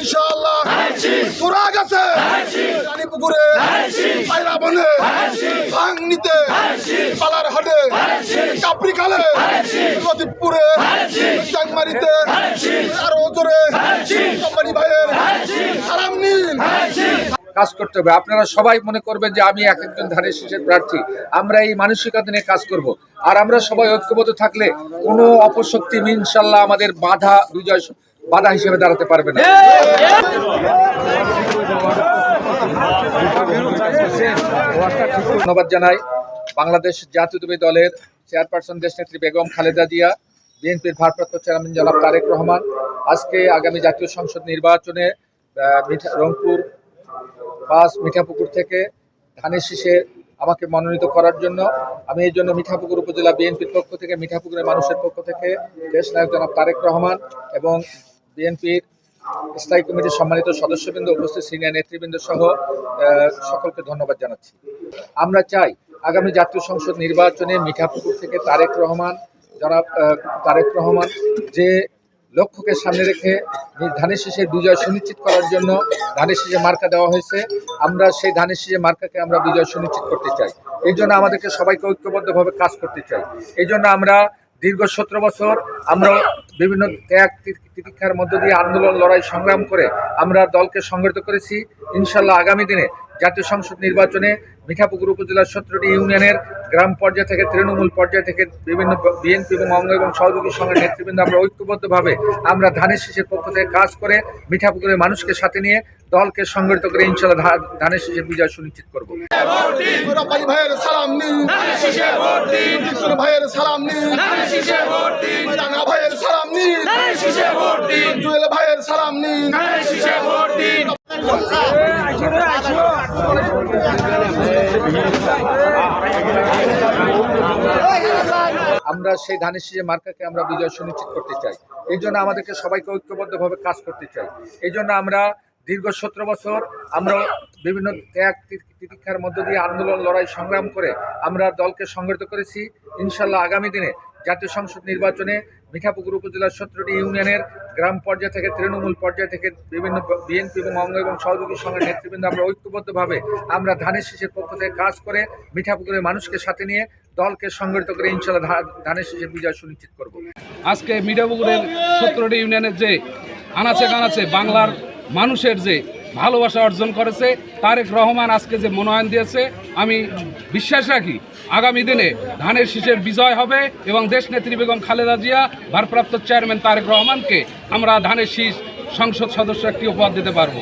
ইনশাআল্লাহ। তোরা গেছে রানী পুকুরে পায়রা বনে। ভাঙনিতে পালার হাটে চাংমারিতে আরও জোরে কোম্পানি ভাইয়ের। নিন। কাজ করতে হবে। আপনারা সবাই মনে করবেন যে আমি এক একজন ধানের শীষের প্রার্থী। আমরা এই মানসিকতা নিয়ে কাজ করব। আর আমরা সবাই ঐক্যবদ্ধ থাকলে কোনো অপশক্তি ইনশাল্লাহ আমাদের বাধা বিজয় বাধা হিসেবে দাঁড়াতে পারবে না। ধন্যবাদ জানাই বাংলাদেশ জাতীয়তাবাদী দলের চেয়ারপারসন দেশনেত্রী বেগম খালেদা জিয়া, বিএনপির ভারপ্রাপ্ত চেয়ারম্যান জনাব তারেক রহমান। আজকে আগামী জাতীয় সংসদ নির্বাচনে রংপুর পাঁচ মিঠাপুকুর থেকে ধানের শীষে আমাকে মনোনীত করার জন্য। আমি এই জন্য মিঠাপুকুর উপজেলা বিএনপির পক্ষ থেকে মিঠাপুকুরের মানুষের পক্ষ থেকে দেশ নায়ক জনাব তারেক রহমান এবং বিএনপির স্থায়ী কমিটির সম্মানিত সদস্যবৃন্দ উপস্থিত সিনিয়র নেতৃবৃন্দ সহ সকলকে ধন্যবাদ জানাচ্ছি। আমরা চাই আগামী জাতীয় সংসদ নির্বাচনে মিঠাপুকুর থেকে তারেক রহমান আহ, তারেক রহমান যে লক্ষ্যকে সামনে রেখে ধানের শীষের বিজয় সুনিশ্চিত করার জন্য ধানের শীষে মার্কা দেওয়া হয়েছে। আমরা সেই ধানের শীষে মার্কাকে আমরা বিজয় সুনিশ্চিত করতে চাই। এই জন্য আমাদেরকে সবাইকে ঐক্যবদ্ধভাবে কাজ করতে চাই। এই জন্য আমরা দীর্ঘ সতেরো বছর আমরা বিভিন্ন ত্যাগ তিতিক্ষার মধ্য দিয়ে আন্দোলন, লড়াই, সংগ্রাম করে আমরা দলকে সংগঠিত করেছি। ইনশাল্লাহ আগামী দিনে জাতীয় সংসদ নির্বাচনে মিঠাপুকুর উপজেলার সতেরোটি ইউনিয়নের গ্রাম পর্যায় থেকে তৃণমূল পর্যায় থেকে বিভিন্ন বিএনপি এবং অঙ্গ এবং সহযোগী সঙ্গে নেতৃবৃন্দ আমরা ঐক্যবদ্ধভাবে আমরা ধানের শীষের পক্ষ থেকে কাজ করে মিঠাপুকুরের মানুষকে সাথে নিয়ে দলকে সংগঠিত করে ইনশাল্লাহ ধানের শীষের বিজয় সুনিশ্চিত করব। ভাইয়ের সালাম নিন। ভাইয়ের সালাম নিন। ভাইয়ের সালাম নিন। ভাইয়ের সালাম নিন। আমরা সেই ধানের শীষের মার্কাকে আমরা বিজয় সুনিশ্চিত করতে চাই। এই জন্য আমাদেরকে সবাইকে ঐক্যবদ্ধভাবে কাজ করতে চাই। এই জন্য আমরা দীর্ঘ সতেরো বছর আমরা বিভিন্ন ত্যাগ তিতিক্ষার মধ্য দিয়ে আন্দোলন, লড়াই, সংগ্রাম করে আমরা দলকে সংগঠিত করেছি। ইনশাল্লাহ আগামী দিনে জাতীয় সংসদ নির্বাচনে মিঠাপুকুর উপজেলার সতেরোটি ইউনিয়নের গ্রাম পর্যায় থেকে, তৃণমূল পর্যায় থেকে বিভিন্ন বিএনপি এবং অঙ্গ এবং সহযোগী সঙ্গে নেতৃবৃন্দ আমরা ঐক্যবদ্ধভাবে আমরা ধানের শীষের পক্ষ থেকে কাজ করে মিঠাপুকুরের মানুষকে সাথে নিয়ে দলকে সংগঠিত করে ইনশাল্লাহ ধানের শীষের বিজয় সুনিশ্চিত করব। আজকে মিঠাপুকুরের সত্তরটি ইউনিয়নের যে আনাচে কানাচে বাংলার মানুষের যে ভালোবাসা অর্জন করেছে, তারেক রহমান আজকে যে মনোনয়ন দিয়েছে, আমি বিশ্বাস রাখি আগামী দিনে ধানের শীষের বিজয় হবে এবং দেশ নেত্রী বেগম খালেদা জিয়া, ভারপ্রাপ্ত চেয়ারম্যান তারেক রহমানকে আমরা ধানের শীষ সংসদ সদস্য একটি উপহার দিতে পারব।